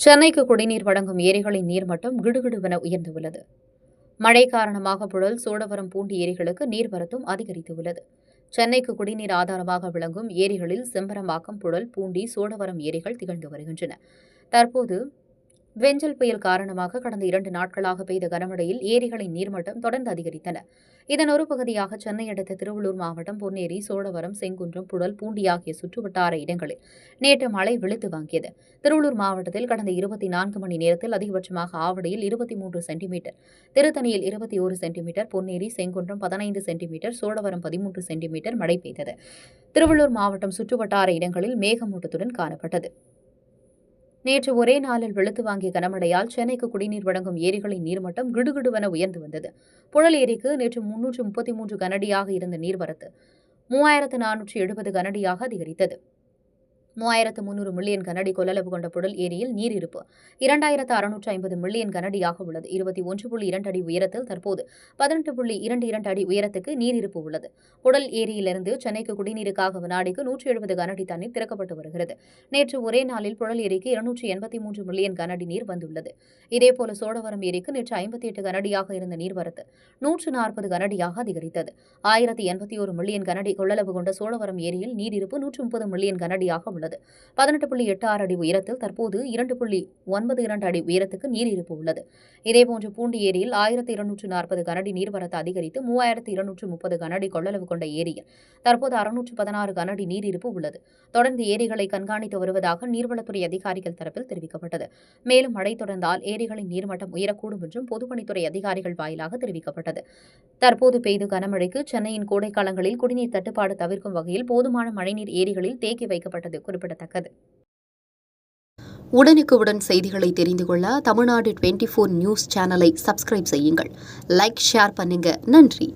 சென்னைக்கு குடிநீர் வழங்கும் ஏரிகளின் நீர்மட்டம் கிடுகிடுவென உயர்ந்துள்ளது. மழை காரணமாக புழல் சோழவரம் பூண்டி ஏரிகளுக்கு நீர்வரத்தும் அதிகரித்துள்ளது. சென்னைக்கு குடிநீர் ஆதாரமாக விளங்கும் ஏரிகளில் செம்பரம்பாக்கம் புழல் பூண்டி சோழவரம் ஏரிகள் திகழ்ந்து வருகின்றன. தற்போது வெஞ்சல் புயல் காரணமாக கடந்த இரண்டு நாட்களாக பெய்த கனமழையில் ஏரிகளின் நீர்மட்டம் தொடர்ந்து அதிகரித்தன. இதன் ஒரு பகுதியாக சென்னை அடுத்த திருவள்ளூர் மாவட்டம் பொன்னேரி சோழவரம் செங்குன்றம் புழல் பூண்டி ஆகிய சுற்றுவட்டார இடங்களில் நேற்று மழை வெளுத்து வாங்கியது. திருவள்ளூர் மாவட்டத்தில் கடந்த இருபத்தி நான்கு மணி நேரத்தில் அதிகபட்சமாக ஆவடியில் இருபத்தி மூன்று சென்டிமீட்டர் திருத்தணியில் இருபத்தி ஒரு சென்டிமீட்டர் பொன்னேரி செங்குன்றம் பதினைந்து சென்டிமீட்டர் சோழவரம் பதிமூன்று சென்டிமீட்டர் மழை பெய்தது. திருவள்ளூர் மாவட்டம் சுற்றுவட்டார இடங்களில் மேகமூட்டத்துடன் காணப்பட்டது. நேற்று ஒரே நாளில் வெளுத்து வாங்கிய கனமழையால் சென்னைக்கு குடிநீர் வழங்கும் ஏரிகளின் நீர்மட்டம் கிடுகிடுவென உயர்ந்து வந்தது. புழல் ஏரிக்கு நேற்று முன்னூற்று முப்பத்தி மூன்று கனடியாக இருந்த நீர்வரத்து மூவாயிரத்து நானூற்றி எழுபது கனடியாக அதிகரித்தது. மூவாயிரத்து முன்னூறு மில்லியன் கனடி கொள்ளளவு கொண்ட புடல் ஏரியில் நீர் இருப்பு இரண்டாயிரத்து அறுநூற்று ஐம்பது மில்லியன் கனடியாக உள்ளது. இருபத்தி ஒன்று புள்ளி இரண்டு அடி உயரத்தில் தற்போது பதினெட்டு புள்ளி இரண்டு இரண்டு அடி உயரத்துக்கு நீர் இருப்பு உள்ளது. புடல் ஏரியிலிருந்து சென்னைக்கு குடிநீருக்காக வினாடிக்கு நூற்றி எழுபது கனடி தண்ணீர் திறக்கப்பட்டு வருகிறது. நேற்று ஒரே நாளில் புழல் ஏரிக்கு இருநூற்றி எண்பத்தி மூன்று மில்லியன் கனடி நீர் வந்துள்ளது. இதேபோல சோழவரம் ஏரிக்கு நேற்று ஐம்பத்தி எட்டு கனடியாக இருந்த நீர்வரத்து நூற்று நாற்பது கனடியாக அதிகரித்தது. ஆயிரத்தி எண்பத்தி ஒரு மில்லியன் கனடி கொள்ளளவு கொண்ட சோழவரம் ஏரியில் நீர் இருப்பு நூற்று முப்பது மில்லியன் கனடியாக உள்ளது. உள்ளது பதினெட்டு புள்ளி எட்டு ஆறு அடி உயரத்தில் தற்போது இரண்டு புள்ளி ஒன்பது இரண்டு அடி உயரத்துக்கு நீர் இருப்பு உள்ளது. இதேபோன்று பூண்டி ஏரியில் ஆயிரத்தி இருநூற்று நாற்பது கனடி நீர்வரத்து அதிகரித்து மூவாயிரத்து இருநூற்று முப்பது கனடி கொள்ளளவு கொண்ட ஏரியில் தற்போது அறுநூற்று பதினாறு கனடி நீர் இருப்பு உள்ளது. தொடர்ந்து ஏரிகளை கண்காணித்து வருவதாக நீர்வளத்துறை அதிகாரிகள் தரப்பில் தெரிவிக்கப்பட்டது. மேலும் மழை தொடர்ந்தால் ஏரிகளின் நீர்மட்டம் உயரக்கூடும் என்றும் பொதுப்பணித்துறை அதிகாரிகள் வாயிலாக தெரிவிக்கப்பட்டது. தற்போது பெய்து கனமழைக்கு சென்னையின் கோடைக்காலங்களில் குடிநீர் தட்டுப்பாடு தவிர்க்கும் வகையில் போதுமான மழைநீர் ஏரிகளில் தேக்கி வைக்கப்பட்டது குறிப்பிடத்தக்கது. உடனுக்குடன் செய்திகளை தெரிந்து கொள்ள தமிழ்நாடு டுவெண்ட்டி ஃபோர் நியூஸ் சேனலை சப்ஸ்கிரைப் செய்யுங்கள். லைக் ஷேர் பண்ணுங்க. நன்றி.